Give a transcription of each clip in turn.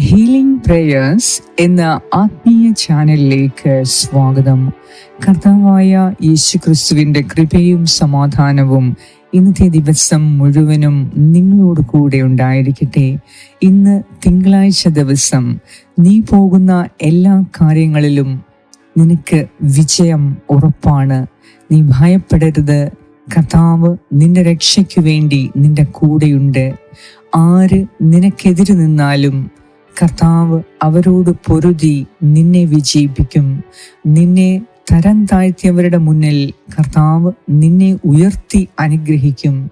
Healing prayers എന്ന ആത്മീയ ചാനലിലേക്ക് സ്വാഗതം. കർത്താവായ യേശു ക്രിസ്തുവിന്റെ കൃപയും സമാധാനവും ഇന്നത്തെ ദിവസം മുഴുവനും നിങ്ങളോട് കൂടെ ഉണ്ടായിരിക്കട്ടെ. ഇന്ന് തിങ്കളാഴ്ച ദിവസം നീ പോകുന്ന എല്ലാ കാര്യങ്ങളിലും നിനക്ക് വിജയം ഉറപ്പാണ്. നീ ഭയപ്പെടരുത്. കർത്താവ് നിന്റെ രക്ഷയ്ക്കു വേണ്ടി നിന്റെ കൂടെയുണ്ട്. ആര് നിനക്കെതിരെ നിന്നാലും കർത്താവ് അവരോട് പൊരുതി നിന്നെ വിജയിപ്പിക്കും. നിന്നെ തരം താഴ്ത്തിയവരുടെ മുന്നിൽ കർത്താവ് നിന്നെ ഉയർത്തി അനുഗ്രഹിക്കും.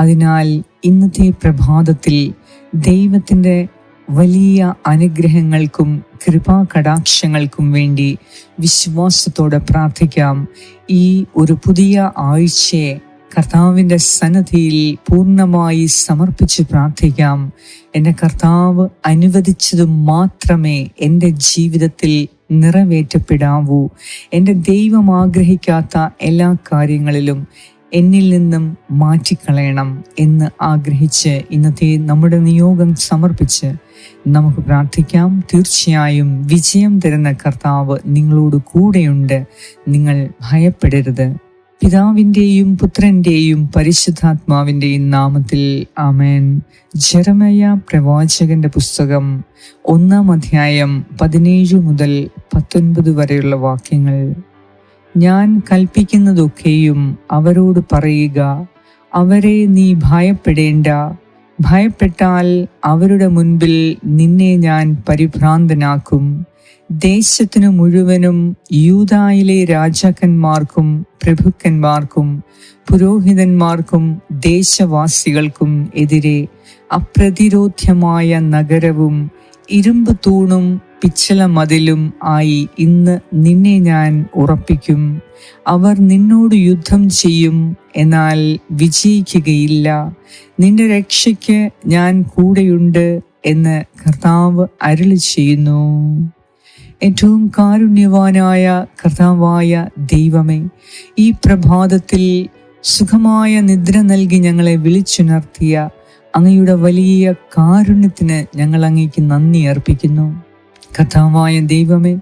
അതിനാൽ ഇന്നത്തെ പ്രഭാതത്തിൽ ദൈവത്തിന്റെ വലിയ അനുഗ്രഹങ്ങൾക്കും കൃപാ കടാക്ഷങ്ങൾക്കും വേണ്ടി വിശ്വാസത്തോടെ പ്രാർത്ഥിക്കാം. ഈ ഒരു പുതിയ ആഴ്ചയെ കർത്താവിന്റെ സന്നദ്ധിയിൽ പൂർണമായി സമർപ്പിച്ച് പ്രാർത്ഥിക്കാം. എന്നെ കർത്താവ് അനുവദിച്ചത് മാത്രമേ എന്റെ ജീവിതത്തിൽ നിറവേറ്റപ്പെടാവൂ. എന്റെ ദൈവം ആഗ്രഹിക്കാത്ത എല്ലാ കാര്യങ്ങളിലും എന്നിൽ നിന്നും മാറ്റിക്കളയണം എന്ന് ആഗ്രഹിച്ച് ഇന്നത്തെ നമ്മുടെ നിയോഗം സമർപ്പിച്ച് നമുക്ക് പ്രാർത്ഥിക്കാം. തീർച്ചയായും വിജയം തരുന്ന കർത്താവ് നിങ്ങളോട് കൂടെയുണ്ട്. നിങ്ങൾ ഭയപ്പെടരുത്. പിതാവിന്റെയും പുത്രന്റെയും പരിശുദ്ധാത്മാവിന്റെയും നാമത്തിൽ ആമേൻ. ജെറമയ പ്രവാചകന്റെ പുസ്തകം ഒന്നാം അധ്യായം പതിനേഴ് മുതൽ പത്തൊൻപത് വരെയുള്ള വാക്യങ്ങൾ. ഞാൻ കൽപ്പിക്കുന്നതൊക്കെയും അവരോട് പറയുക. അവരെ നീ ഭയപ്പെടേണ്ട. ഭയപ്പെട്ടാൽ അവരുടെ മുൻപിൽ നിന്നെ ഞാൻ പരിഭ്രാന്തനാക്കും. ദേശത്തിനു മുഴുവനും യൂതായിലെ രാജാക്കന്മാർക്കും പ്രഭുക്കന്മാർക്കും പുരോഹിതന്മാർക്കും ദേശവാസികൾക്കും എതിരെ അപ്രതിരോധ്യമായ നഗരവും ഇരുമ്പ് തൂണും പിച്ചല മതിലും ആയി ഇന്ന് നിന്നെ ഞാൻ ഉറപ്പിക്കും. അവർ നിന്നോട് യുദ്ധം ചെയ്യും എന്നാൽ വിജയിക്കുകയില്ല. നിന്റെ രക്ഷയ്ക്ക് ഞാൻ കൂടെയുണ്ട് എന്ന് കർത്താവ് അരുളി ചെയ്യുന്നു ഏറ്റവും കാരുണ്യവാനായ കർത്താവായ ദൈവമേ ഈ പ്രഭാതത്തിൽ സുഖമായ നിദ്ര നൽകി ഞങ്ങളെ വിളിച്ചുണർത്തിയ അങ്ങയുടെ വലിയ കാരുണ്യത്തിന് ഞങ്ങൾ അങ്ങേക്ക് നന്ദി അർപ്പിക്കുന്നു. കഥാവായ ദൈവമേ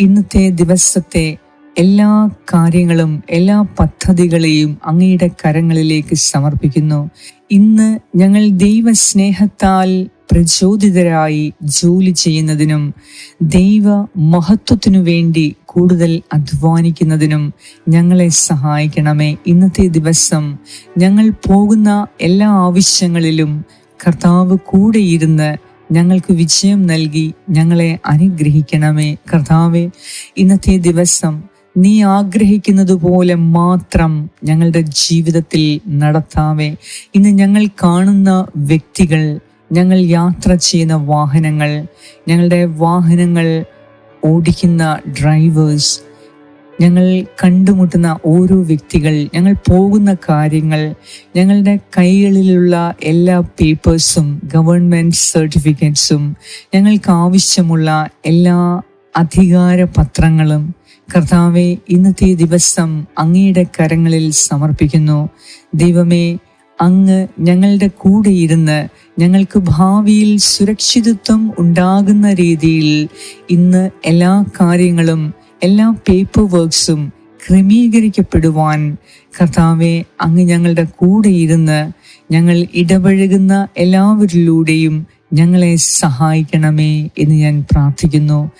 ഇന്നത്തെ ദിവസത്തെ എല്ലാ കാര്യങ്ങളും എല്ലാ പദ്ധതികളെയും അങ്ങയുടെ കരങ്ങളിലേക്ക് സമർപ്പിക്കുന്നു. ഇന്ന് ഞങ്ങൾ ദൈവസ്നേഹത്താൽ പ്രചോദിതരായി ജോലി ചെയ്യുന്നതിനും ദൈവ മഹത്വത്തിനു വേണ്ടി കൂടുതൽ അധ്വാനിക്കുന്നതിനും ഞങ്ങളെ സഹായിക്കണമേ. ഇന്നത്തെ ദിവസം ഞങ്ങൾ പോകുന്ന എല്ലാ ആവശ്യങ്ങളിലും കർത്താവ് കൂടെയിരുന്ന് ഞങ്ങൾക്ക് വിജയം നൽകി ഞങ്ങളെ അനുഗ്രഹിക്കണമേ. കർത്താവെ ഇന്നത്തെ ദിവസം നീ ആഗ്രഹിക്കുന്നത് പോലെ മാത്രം ഞങ്ങളുടെ ജീവിതത്തിൽ നടത്താവേ. ഇന്ന് ഞങ്ങൾ കാണുന്ന വ്യക്തികൾ ഞങ്ങൾ യാത്ര ചെയ്യുന്ന വാഹനങ്ങൾ ഞങ്ങളുടെ വാഹനങ്ങൾ ഓടിക്കുന്ന ഡ്രൈവേഴ്സ് ഞങ്ങൾ കണ്ടുമുട്ടുന്ന ഓരോ വ്യക്തികൾ ഞങ്ങൾ പോകുന്ന കാര്യങ്ങൾ ഞങ്ങളുടെ കൈകളിലുള്ള എല്ലാ പേപ്പേഴ്സും ഗവൺമെന്റ് സർട്ടിഫിക്കറ്റ്സും ഞങ്ങൾക്ക് ആവശ്യമുള്ള എല്ലാ അധികാര പത്രങ്ങളും കർത്താവെ ഇന്നത്തെ ദിവസം അങ്ങയുടെ കരങ്ങളിൽ സമർപ്പിക്കുന്നു. ദൈവമേ അങ്ങ് ഞങ്ങളുടെ കൂടെ ഇരുന്ന് ഞങ്ങൾക്ക് ഭാവിയിൽ സുരക്ഷിതത്വം ഉണ്ടാകുന്ന രീതിയിൽ ഇന്ന് എല്ലാ കാര്യങ്ങളും എല്ലാ പേപ്പർ വർക്ക്സും ക്രമീകരിക്കപ്പെടുവാൻ കർത്താവെ അങ്ങ് ഞങ്ങളുടെ കൂടെ ഇരുന്ന് ഞങ്ങൾ ഇടപഴകുന്ന എല്ലാവരിലൂടെയും ഞങ്ങളെ സഹായിക്കണമേ എന്ന് ഞാൻ പ്രാർത്ഥിക്കുന്നു.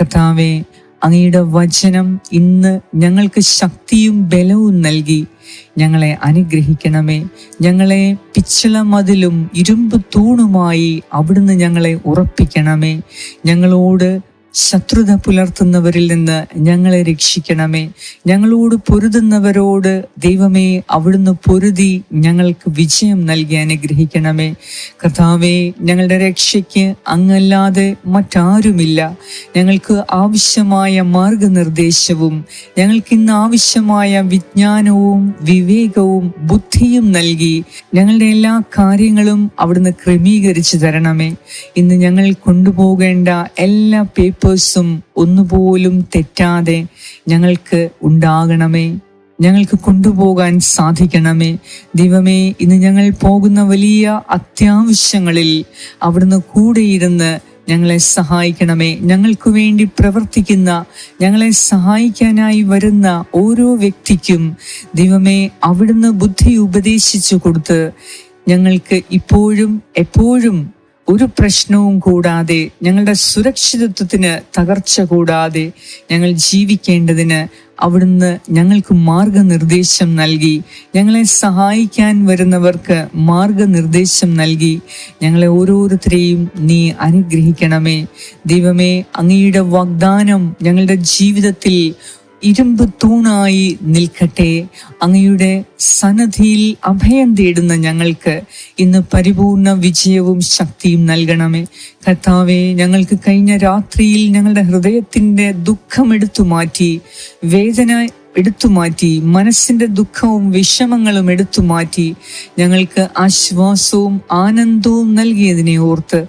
കർത്താവെ അങ്ങയുടെ വചനം ഇന്ന് ഞങ്ങൾക്ക് ശക്തിയും ബലവും നൽകി. ഞങ്ങളെ അനുഗ്രഹിക്കണമേ. ഞങ്ങളെ പിച്ചള മതിലും ഇരുമ്പ് തൂണുമായി അവിടുന്ന് ഞങ്ങളെ ഉറപ്പിക്കണമേ. ഞങ്ങളോട് ശത്രുത പുലർത്തുന്നവരിൽ നിന്ന് ഞങ്ങളെ രക്ഷിക്കണമേ. ഞങ്ങളോട് പൊരുതുന്നവരോട് ദൈവമേ അവിടുന്ന് പൊരുതി ഞങ്ങൾക്ക് വിജയം നൽകി അനുഗ്രഹിക്കണമേ. കർത്താവേ ഞങ്ങളുടെ രക്ഷയ്ക്ക് അങ്ങല്ലാതെ മറ്റാരുമില്ല. ഞങ്ങൾക്ക് ആവശ്യമായ മാർഗനിർദ്ദേശവും ഞങ്ങൾക്ക് ഇന്ന് ആവശ്യമായ വിജ്ഞാനവും വിവേകവും ബുദ്ധിയും നൽകി ഞങ്ങളുടെ എല്ലാ കാര്യങ്ങളും അവിടുന്ന് ക്രമീകരിച്ചു തരണമേ. ഇന്ന് ഞങ്ങൾ കൊണ്ടുപോകേണ്ട എല്ലാ പേപ്പർ പേപ്പേഴ്സും ഒന്നുപോലും തെറ്റാതെ ഞങ്ങൾക്ക് ഉണ്ടാകണമേ. ഞങ്ങൾക്ക് കൊണ്ടുപോകാൻ സാധിക്കണമേ. ദൈവമേ ഇന്ന് ഞങ്ങൾ പോകുന്ന വലിയ അത്യാവശ്യങ്ങളിൽ അവിടുന്ന് കൂടെയിരുന്ന് ഞങ്ങളെ സഹായിക്കണമേ. ഞങ്ങൾക്ക് വേണ്ടി പ്രവർത്തിക്കുന്ന ഞങ്ങളെ സഹായിക്കാനായി വരുന്ന ഓരോ വ്യക്തിക്കും ദൈവമേ അവിടുന്ന് ബുദ്ധി ഉപദേശിച്ചു കൊടുത്ത് ഞങ്ങൾക്ക് ഇപ്പോഴും എപ്പോഴും ഒരു പ്രശ്നവും കൂടാതെ ഞങ്ങളുടെ സുരക്ഷിതത്വത്തിന് തകർച്ച കൂടാതെ ഞങ്ങൾ ജീവിക്കേണ്ടതിന് അവിടുന്ന് ഞങ്ങൾക്ക് മാർഗനിർദ്ദേശം നൽകി. ഞങ്ങളെ സഹായിക്കാൻ വരുന്നവർക്ക് മാർഗനിർദ്ദേശം നൽകി. ഞങ്ങളെ ഓരോരുത്തരെയും നീ അനുഗ്രഹിക്കണമേ. ദൈവമേ അങ്ങയുടെ വാഗ്ദാനം ഞങ്ങളുടെ ജീവിതത്തിൽ ഇരുമ്പ് തൂണായി നിൽക്കട്ടെ. അങ്ങയുടെ സന്നദ്ധിയിൽ അഭയം തേടുന്ന ഞങ്ങൾക്ക് ഇന്ന് പരിപൂർണ വിജയവും ശക്തിയും നൽകണമേ. കർത്താവെ ഞങ്ങൾക്ക് കഴിഞ്ഞ രാത്രിയിൽ ഞങ്ങളുടെ ഹൃദയത്തിന്റെ ദുഃഖം എടുത്തു മാറ്റി വേദന എടുത്തു മാറ്റി മനസ്സിന്റെ ദുഃഖവും വിഷമങ്ങളും എടുത്തു മാറ്റി ഞങ്ങൾക്ക് ആശ്വാസവും ആനന്ദവും നൽകിയതിനെ ഓർത്ത്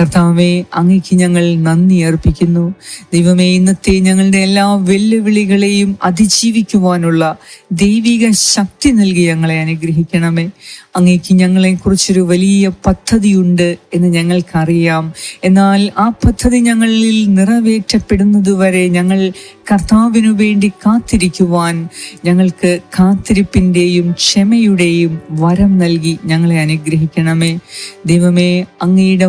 കർത്താവെ അങ്ങയ്ക്ക് ഞങ്ങൾ നന്ദി അർപ്പിക്കുന്നു. ദൈവമേ ഇന്നത്തെ ഞങ്ങളുടെ എല്ലാ വെല്ലുവിളികളെയും അതിജീവിക്കുവാനുള്ള ദൈവിക ശക്തി നൽകി ഞങ്ങളെ അനുഗ്രഹിക്കണമേ. അങ്ങേക്ക് ഞങ്ങളെ കുറിച്ചൊരു വലിയ പദ്ധതിയുണ്ട് എന്ന് ഞങ്ങൾക്കറിയാം. എന്നാൽ ആ പദ്ധതി ഞങ്ങളിൽ നിറവേറ്റപ്പെടുന്നതുവരെ ഞങ്ങൾ കർത്താവിനു വേണ്ടി കാത്തിരിക്കുവാൻ ഞങ്ങൾക്ക് കാത്തിരിപ്പിന്റെയും ക്ഷമയുടെയും വരം നൽകി ഞങ്ങളെ അനുഗ്രഹിക്കണമേ. ദൈവമേ അങ്ങയുടെ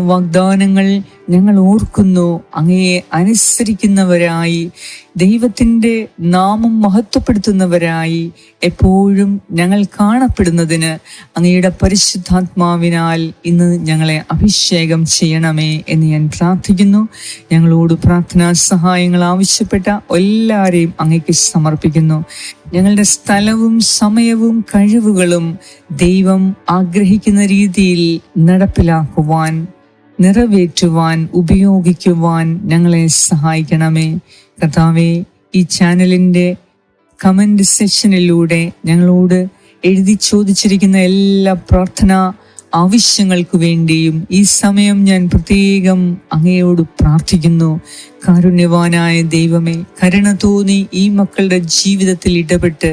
വാഗ്ദാനങ്ങൾ ഞങ്ങൾ ഓർക്കുന്നു അങ്ങയെ അനുസരിക്കുന്നവരായി ദൈവത്തിന്റെ നാമം മഹത്വപ്പെടുത്തുന്നവരായി എപ്പോഴും ഞങ്ങൾ കാണപ്പെടുന്നതിന് അങ്ങയുടെ പരിശുദ്ധാത്മാവിനാൽ ഇന്ന് ഞങ്ങളെ അഭിഷേകം ചെയ്യണമേ എന്ന് ഞാൻ പ്രാർത്ഥിക്കുന്നു. ഞങ്ങളോട് പ്രാർത്ഥനാ സഹായങ്ങൾ ആവശ്യപ്പെട്ട എല്ലാവരെയും അങ്ങയ്ക്ക് സമർപ്പിക്കുന്നു. ഞങ്ങളുടെ സ്ഥലവും സമയവും കഴിവുകളും ദൈവം ആഗ്രഹിക്കുന്ന രീതിയിൽ നടപ്പിലാക്കുവാൻ നിറവേറ്റുവാൻ ഉപയോഗിക്കുവാൻ ഞങ്ങളെ സഹായിക്കണമേ. കർത്താവെ ഈ ചാനലിന്റെ കമന്റ് സെക്ഷനിലൂടെ ഞങ്ങളോട് എഴുതി ചോദിച്ചിരിക്കുന്ന എല്ലാ പ്രാർത്ഥന ആവശ്യങ്ങൾക്ക് വേണ്ടിയും ഈ സമയം ഞാൻ പ്രത്യേകം അങ്ങയോട് പ്രാർത്ഥിക്കുന്നു. കാരുണ്യവാനായ ദൈവമേ കരുണ തോന്നി ഈ മക്കളുടെ ജീവിതത്തിൽ ഇടപെട്ട്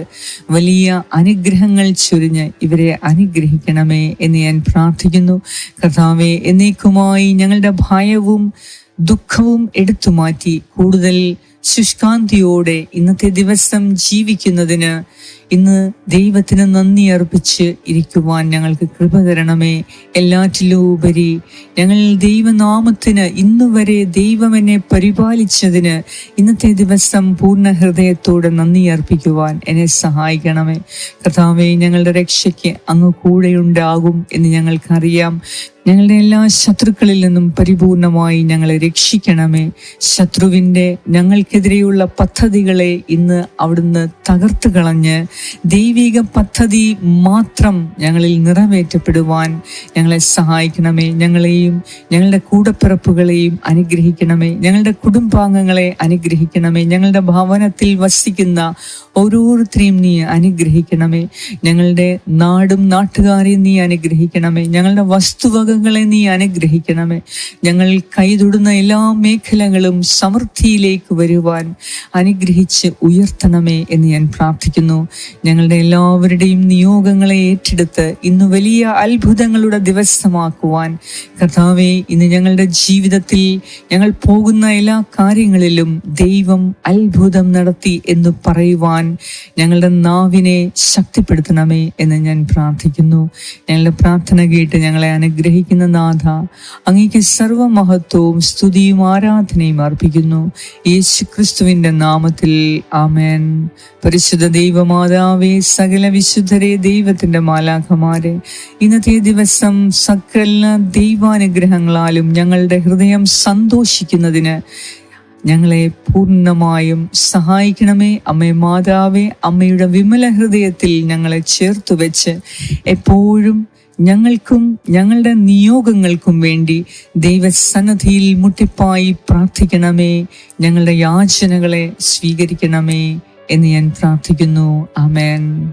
വലിയ അനുഗ്രഹങ്ങൾ ചൊരിഞ്ഞ് ഇവരെ അനുഗ്രഹിക്കണമേ എന്ന് ഞാൻ പ്രാർത്ഥിക്കുന്നു. കർത്താവെ എന്നേക്കുമായി ഞങ്ങളുടെ ഭയവും ദുഃഖവും എടുത്തു മാറ്റി കൂടുതൽ ശുഷ്കാന്തിയോടെ ഇന്നത്തെ ദിവസം ജീവിക്കുന്നതിന് ഇന്ന് ദൈവത്തിന് നന്ദി അർപ്പിച്ച് ഇരിക്കുവാൻ ഞങ്ങൾക്ക് കൃപ തരണമേ. എല്ലാറ്റിലും ഉപരി ഞങ്ങൾ ദൈവനാമത്തിന് ഇന്ന് വരെ ദൈവം എന്നെ പരിപാലിച്ചതിന് ഇന്നത്തെ ദിവസം പൂർണ ഹൃദയത്തോടെ നന്ദി അർപ്പിക്കുവാൻ എന്നെ സഹായിക്കണമേ. കർത്താവെ ഞങ്ങളുടെ രക്ഷയ്ക്ക് അങ്ങ് കൂടെയുണ്ടാകും എന്ന് ഞങ്ങൾക്കറിയാം. ഞങ്ങളുടെ എല്ലാ ശത്രുക്കളിൽ നിന്നും പരിപൂർണമായി ഞങ്ങളെ രക്ഷിക്കണമേ. ശത്രുവിന്റെ ഞങ്ങൾക്കെതിരെയുള്ള പദ്ധതികളെ ഇന്ന് അവിടുന്ന് തകർത്ത് കളഞ്ഞ് ദൈവിക പദ്ധതി മാത്രം ഞങ്ങളിൽ നിറവേറ്റപ്പെടുവാൻ ഞങ്ങളെ സഹായിക്കണമേ. ഞങ്ങളെയും ഞങ്ങളുടെ കൂടപ്പിറപ്പുകളെയും അനുഗ്രഹിക്കണമേ. ഞങ്ങളുടെ കുടുംബാംഗങ്ങളെ അനുഗ്രഹിക്കണമേ. ഞങ്ങളുടെ ഭവനത്തിൽ വസിക്കുന്ന ഓരോരുത്തരെയും നീ അനുഗ്രഹിക്കണമേ. ഞങ്ങളുടെ നാടും നാട്ടുകാരെയും നീ അനുഗ്രഹിക്കണമേ. ഞങ്ങളുടെ വസ്തുവകകളെ നീ അനുഗ്രഹിക്കണമേ. ഞങ്ങൾ കൈതൊടുന്ന എല്ലാ മേഖലകളും സമൃദ്ധിയിലേക്ക് വരുവാൻ അനുഗ്രഹിച്ച് ഉയർത്തണമേ എന്ന് ഞാൻ പ്രാർത്ഥിക്കുന്നു. ഞങ്ങളുടെ എല്ലാവരുടെയും നിയോഗങ്ങളെ ഏറ്റെടുത്ത് ഇന്ന് വലിയ അത്ഭുതങ്ങളുടെ ദിവസമാക്കുവാൻ. കർത്താവെ ഇന്ന് ഞങ്ങളുടെ ജീവിതത്തിൽ ഞങ്ങൾ പോകുന്ന എല്ലാ കാര്യങ്ങളിലും ദൈവം അത്ഭുതം നടത്തി എന്ന് പറയുവാൻ ഞങ്ങളുടെ നാവിനെ ശക്തിപ്പെടുത്തണമേ എന്ന് ഞാൻ പ്രാർത്ഥിക്കുന്നു. ഞങ്ങളുടെ പ്രാർത്ഥന കേട്ട് ഞങ്ങളെ അനുഗ്രഹിക്കുന്ന നാഥ അങ്ങേക്ക് സർവമഹത്വവും സ്തുതിയും ആരാധനയും അർപ്പിക്കുന്നു. യേശു ക്രിസ്തുവിന്റെ നാമത്തിൽ ആമേൻ. പരിശുദ്ധ ദൈവമാതാവേ സകല വിശുദ്ധരെ ദൈവത്തിന്റെ മാലാഖമാരെ ഇന്നത്തെ ദിവസം സകല ദൈവാനുഗ്രഹങ്ങളാലും ഞങ്ങളുടെ ഹൃദയം സന്തോഷിക്കുന്നതിന് ഞങ്ങളെ പൂർണമായും സഹായിക്കണമേ. അമ്മേ മാതാവേ അമ്മയുടെ വിമല ഹൃദയത്തിൽ ഞങ്ങളെ ചേർത്തു വെച്ച് എപ്പോഴും ഞങ്ങൾക്കും ഞങ്ങളുടെ നിയോഗങ്ങൾക്കും വേണ്ടി ദൈവസന്നദ്ധിയിൽ മുട്ടിപ്പായി പ്രാർത്ഥിക്കണമേ. ഞങ്ങളുടെ യാചനകളെ സ്വീകരിക്കണമേ എന്ന് ഞാൻ പ്രാർത്ഥിക്കുന്നു. ആമേൻ.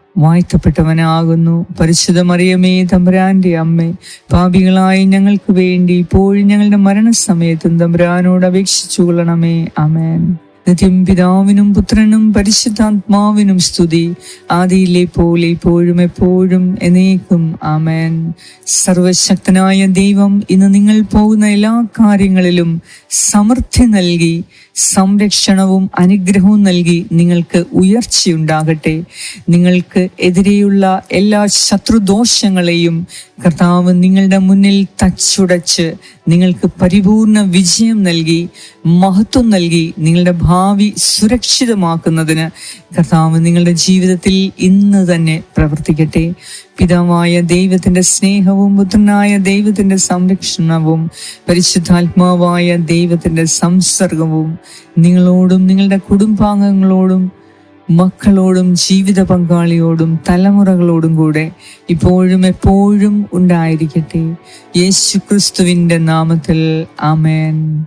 വാഴ്ത്തപ്പെട്ടവനാകുന്നു. പരിശുദ്ധമറിയമേ തമ്പുരാന്റെ അമ്മേ പാപികളായി ഞങ്ങൾക്ക് വേണ്ടി ഇപ്പോഴും ഞങ്ങളുടെ മരണസമയത്തും തമ്പുരാനോട് അപേക്ഷിച്ചു കൊള്ളണമേ അമേൻ നിത്യം പിതാവിനും പുത്രനും പരിശുദ്ധാത്മാവിനും സ്തുതി. ആദിയിലെ പോലെ ഇപ്പോഴും എപ്പോഴും എന്നേക്കും ആമേൻ. സർവശക്തനായ ദൈവം ഇന്ന് നിങ്ങൾ പോകുന്ന എല്ലാ കാര്യങ്ങളിലും സമൃദ്ധി നൽകി സംരക്ഷണവും അനുഗ്രഹവും നൽകി നിങ്ങൾക്ക് ഉയർച്ചയുണ്ടാകട്ടെ. നിങ്ങൾക്ക് എതിരെയുള്ള എല്ലാ ശത്രുദോഷങ്ങളെയും കർത്താവ് നിങ്ങളുടെ മുന്നിൽ തച്ചുടച്ച് നിങ്ങൾക്ക് പരിപൂർണ വിജയം നൽകി മഹത്വം നൽകി നിങ്ങളുടെ ഭാവി സുരക്ഷിതമാക്കുന്നതിന് കർത്താവ് നിങ്ങളുടെ ജീവിതത്തിൽ ഇന്ന് തന്നെ പ്രവർത്തിക്കട്ടെ. പിതാവായ ദൈവത്തിന്റെ സ്നേഹവും പുത്രനായ ദൈവത്തിന്റെ സംരക്ഷണവും പരിശുദ്ധാത്മാവായ ദൈവത്തിന്റെ സംസർഗവും നിങ്ങളോടും നിങ്ങളുടെ കുടുംബാംഗങ്ങളോടും മക്കളോടും ജീവിത പങ്കാളിയോടും തലമുറകളോടും കൂടെ ഇപ്പോഴും എപ്പോഴും ഉണ്ടായിരിക്കട്ടെ. യേശു ക്രിസ്തുവിന്റെ നാമത്തിൽ ആമേൻ.